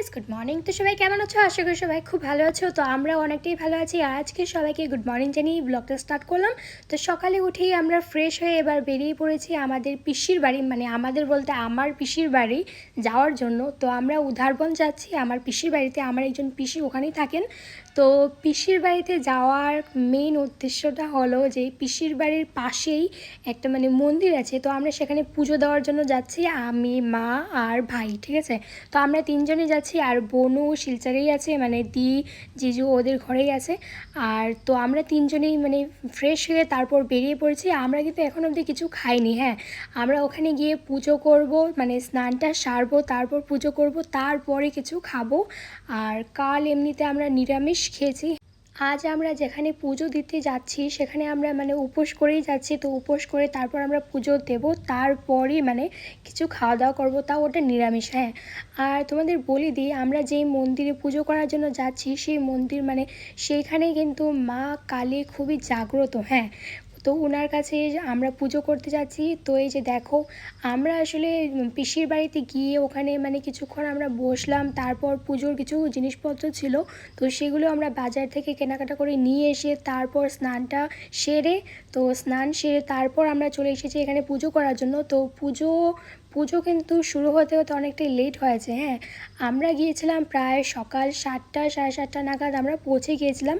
Guys good morning তো সবাই কেমন আছো? আশা করি সবাই খুব ভালো আছো। তো আমরা অনেকটাই ভালো আছি। আর আজকে সবাইকে গুড মর্নিং জানিয়ে ব্লগটা স্টার্ট করলাম। তো সকালে উঠেই আমরা ফ্রেশ হয়ে এবার বেরিয়ে পড়েছি আমাদের পিসির বাড়ি মানে আমাদের বলতে আমার পিসির বাড়ি যাওয়ার জন্য। তো আমরা উধারবন যাচ্ছি। আমার পিসির বাড়িতে আমার একজন পিসি ওখানেই থাকেন। তো পিসির বাড়িতে যাওয়ার মেইন উদ্দেশ্যটা হলো যে পিসির বাড়ির পাশেই একটা মানে মন্দির আছে। তো আমরা সেখানে পুজো দেওয়ার জন্য যাচ্ছি। আমি, মা আর ভাই, ঠিক আছে? তো আমরা তিনজনে যাচ্ছি আর বনু শিলচারেই আছে মানে দি, জিজু ওদের ঘরেই আছে। আর তো আমরা তিনজনেই মানে ফ্রেশ হয়ে তারপর বেরিয়ে পড়েছি। আমরা কিন্তু এখন অবধি কিছু খাইনি হ্যাঁ। আমরা ওখানে গিয়ে পুজো করব মানে স্নানটা সারবো, তারপর পুজো করব, তারপরে কিছু খাব। আর কাল এমনিতে আমরা নিরামিষ খেয়েছি আজ আমরা যেখানে পুজো দিতে যাচ্ছি, সেখানে আমরা মানে উপোস করেই যাচ্ছি। তো উপোস করে তারপর আমরা পুজো দেব। তারপরই মানে কিছু খাওয়া দাওয়া করব। তাও ওটা নিরামিষ হ্যাঁ। আর তোমাদের বলি দিই, আমরা যেই মন্দিরে পুজো করার জন্য যাচ্ছি, সেই মন্দির মানে সেইখানে কিন্তু মা কালী খুবই জাগ্রত হ্যাঁ। তো ওনার কাছে আমরা পুজো করতে যাচ্ছি। তো এই যে দেখো, আমরা আসলে পিসির বাড়িতে গিয়ে ওখানে মানে কিছুক্ষণ আমরা বসলাম, তারপর পুজোর কিছু জিনিসপত্র ছিল, তো সেগুলো আমরা বাজার থেকে কেনাকাটা করে নিয়ে এসে তারপর স্নানটা সেরে, তো স্নান সেরে তারপর আমরা চলে এসেছি এখানে পুজো করার জন্য। তো পুজো পুজো কিন্তু শুরু হতে হতে অনেকটাই লেট হয়েছে হ্যাঁ। আমরা গিয়েছিলাম প্রায় সকাল সাতটা, সাড়ে সাতটা নাগাদ আমরা পৌঁছে গিয়েছিলাম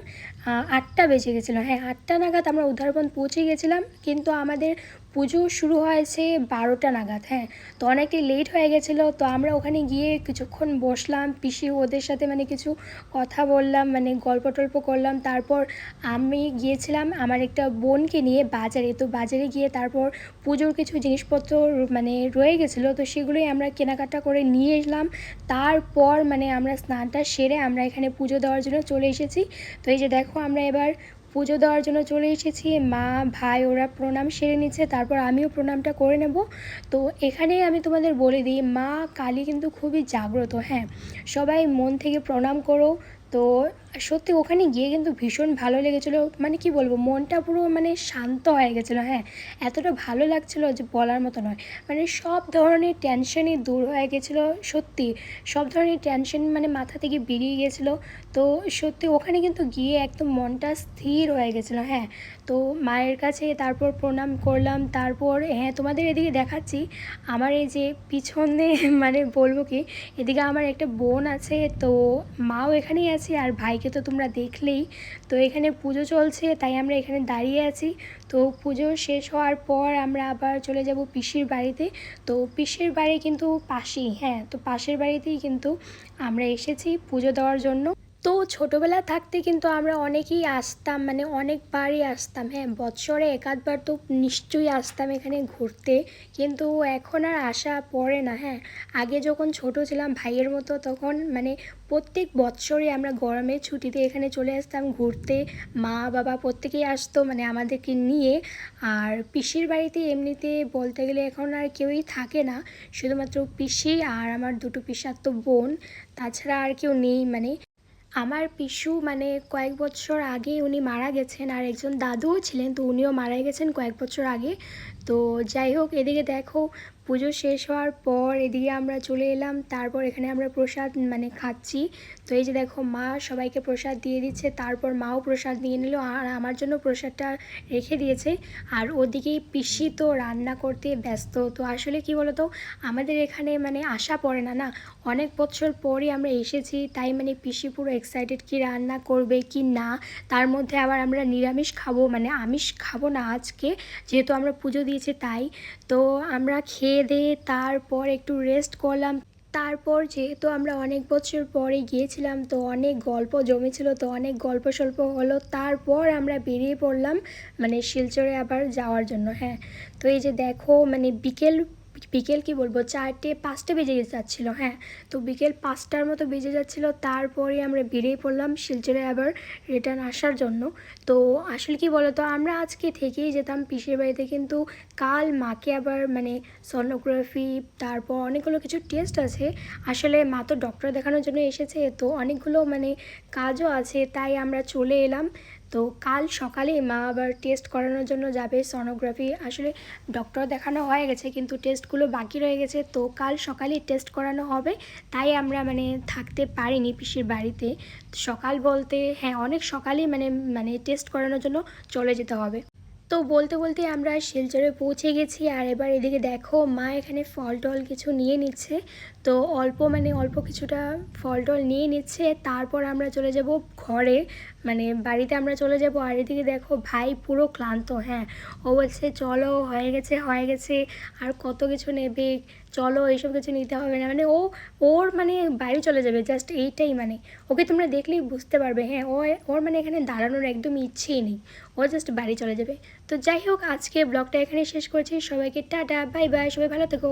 আটটা বেজে গেছিল হ্যাঁ আটটা নাগাদ আমরা উদ্ধারবন পৌঁছে গেছিলাম কিন্তু আমাদের পুজো শুরু হয়েছে বারোটা নাগাদ হ্যাঁ। তো অনেকটাই লেট হয়ে গেছিল, তো আমরা ওখানে গিয়ে কিছুক্ষণ বসলাম, পিসি ওদের সাথে মানে কিছু কথা বললাম মানে গল্প টল্প করলাম, তারপর আমি গিয়েছিলাম আমার একটা বোনকে নিয়ে বাজারে, তো বাজারে গিয়ে তারপর পুজোর কিছু জিনিসপত্র মানে রয়ে গেছিল, তো সেগুলোই আমরা কেনাকাটা করে নিয়ে এলাম। তারপর মানে আমরা স্নানটা সেরে আমরা এখানে পুজো দেওয়ার জন্য চলে এসেছি। তো এই যে দেখো, আমরা এবার পুজো দেওয়ার জন্য চলে এসেছি। মা, ভাই, ওরা প্রণাম সেরে নিচ্ছে, তারপর আমিও প্রণামটা করে নেব। তো এখানেই আমি তোমাদের বলে দিই, মা কালী কিন্তু খুবই জাগ্রত হ্যাঁ? সবাই মন থেকে প্রণাম করো। তো সত্যি ওখানে গিয়ে কিন্তু ভীষণ ভালো লেগেছিলো। মানে কি বলব, মনটা পুরো মানে শান্ত হয়ে গেছিল হ্যাঁ। এতটা ভালো লাগছিল যে বলার মতো নয়। মানে সব ধরনের টেনশনই দূর হয়ে গেছিল, সত্যি। সব ধরনের টেনশন মানে মাথা থেকে বেরিয়ে গেছিল। তো সত্যি ওখানে কিন্তু গিয়ে একদম মনটা স্থির হয়ে গেছিল হ্যাঁ। তো মায়ের কাছে তারপর প্রণাম করলাম, তারপর হ্যাঁ তোমাদের এদিকে দেখাচ্ছি। আমার এই যে পিছনে মানে বলব কি, এদিকে আমার একটা বোন আছে, তো মাও এখানেই আছে আর ভাইকে তো তোমরা দেখলেই। তো এখানে পুজো চলছে, তাই আমরা এখানে দাঁড়িয়ে আছি। তো পুজো শেষ হওয়ার পর আমরা আবার চলে যাব পিসির বাড়িতে। তো পিসির বাড়ি কিন্তু পাশেই হ্যাঁ তো পাশের বাড়িতেই কিন্তু আমরা এসেছি পুজো দেওয়ার জন্য। তো ছোটোবেলা থাকতে কিন্তু আমরা অনেকেই আসতাম মানে অনেকবারই আসতাম। হ্যাঁ বৎসরে একাধবার তো নিশ্চয়ই আসতাম এখানে ঘুরতে, কিন্তু এখন আর আসা পড়ে না। হ্যাঁ আগে যখন ছোট ছিলাম ভাইয়ের মতো, তখন মানে প্রত্যেক বৎসরে আমরা গরমের ছুটিতে এখানে চলে আসতাম ঘুরতে। মা, বাবা প্রত্যেকেই আসতো মানে আমাদেরকে নিয়ে। আর পিসির বাড়িতে এমনিতে বলতে গেলে এখন আর কেউই থাকে না। শুধুমাত্র পিসি আর আমার দুটো পিসার তো বোন, তাছাড়া আর কেউ নেই মানে। আমার পিসু মানে কয়েক বছর আগে উনি মারা গেছেন আর একজন দাদুও ছিলেন, তো উনিও মারা গেছেন কয়েক বছর আগে। তো যাই হোক, এদিকে দেখো পুজো শেষ হওয়ার পর এদিকে আমরা চলে এলাম, তারপর এখানে আমরা প্রসাদ মানে খাচ্ছি। তো এই যে দেখো, মা সবাইকে প্রসাদ দিয়ে দিচ্ছে, তারপর মাও প্রসাদ নিয়ে নিল, আর আমার জন্য প্রসাদটা রেখে দিয়েছে। আর ওদিকেই পিসি তো রান্না করতে ব্যস্ত, তো আসলে কি বলতো, আমাদের এখানে মানে আশা পড়ে না না? অনেক বছর পরই আমরা এসেছি, তাই মানে পিসি পুরো এক্সাইটেড কি রান্না করবে, কি না? তার মধ্যে আবার আমরা নিরামিষ খাব মানে আমিষ খাব না আজকে, যেহেতু আমরা পুজো দিয়েছি তাই। তো আমরা খেয়ে দিয়ে তারপর একটু রেস্ট করলাম। তারপর যেহেতু আমরা অনেক বছর পরে গিয়েছিলাম, তো অনেক গল্প জমেছিল, তো অনেক গল্প সল্প হলো। তারপর আমরা বেরিয়ে পড়লাম মানে শিলচরে আবার যাওয়ার জন্য হ্যাঁ। তো এই যে দেখো মানে বিকেল বিকেল কি বলব? চারটে, পাঁচটা বেজে যাচ্ছিল হ্যাঁ। তো বিকেল পাঁচটার মতো বেজে যাচ্ছিল, তারপরে আমরা বেরিয়ে পড়লাম শিলচরে আবার রিটার্ন আসার জন্য। তো আসলে কি বলতো, আমরা আজকে থেকেই যেতাম পিসের বাড়িতে, কিন্তু কাল মাকে আবার মানে সনোগ্রাফি তারপর অনেকগুলো কিছু টেস্ট আছে। আসলে মা তো ডক্টর দেখানোর জন্য এসেছে, তো অনেকগুলো মানে কাজও আছে, তাই আমরা চলে এলাম। তো কাল সকালে মা আবার টেস্ট করানোর জন্য যাবে সনোগ্রাফি আসলে ডক্টর দেখানো হয়ে গেছে, কিন্তু টেস্টগুলো বাকি রয়ে গেছে। তো কাল সকালে টেস্ট করানো হবে, তাই আমরা মানে থাকতে পারিনি পিসির বাড়িতে। সকাল বলতে হ্যাঁ অনেক সকালেই মানে মানে টেস্ট করানোর জন্য চলে যেতে হবে। তো বলতে বলতে আমরা শিলচরে পৌঁছে গেছি, আর এবার এদিকে দেখো, মা এখানে ফল টল কিছু নিয়ে নিচ্ছে। তো অল্প মানে অল্প কিছুটা ফল টল নিয়ে নিচ্ছে, তারপর আমরা চলে যাব ঘরে। মানে বাড়িতে আমরা চলে যাব আর এদিকে দেখো ভাই পুরো ক্লান্ত হ্যাঁ। ও বলছে, চলো, হয়ে গেছে হয়ে গেছে, আর কত কিছু নেবে? চলো, এইসব কিছু নিতে হবে না। মানে ও, ওর মানে বাড়ি চলে যাবে জাস্ট এইটাই মানে। ওকে তোমরা দেখলেই বুঝতে পারবে হ্যাঁ ও, ওর মানে এখানে দাঁড়ানোর একদম ইচ্ছেই নেই। ও জাস্ট বাড়ি চলে যাবে। তো যাই হোক আজকে ব্লগটা এখানে শেষ করছি। সবাইকে টাটা, বাই বাই, সবাই ভালো থেকো।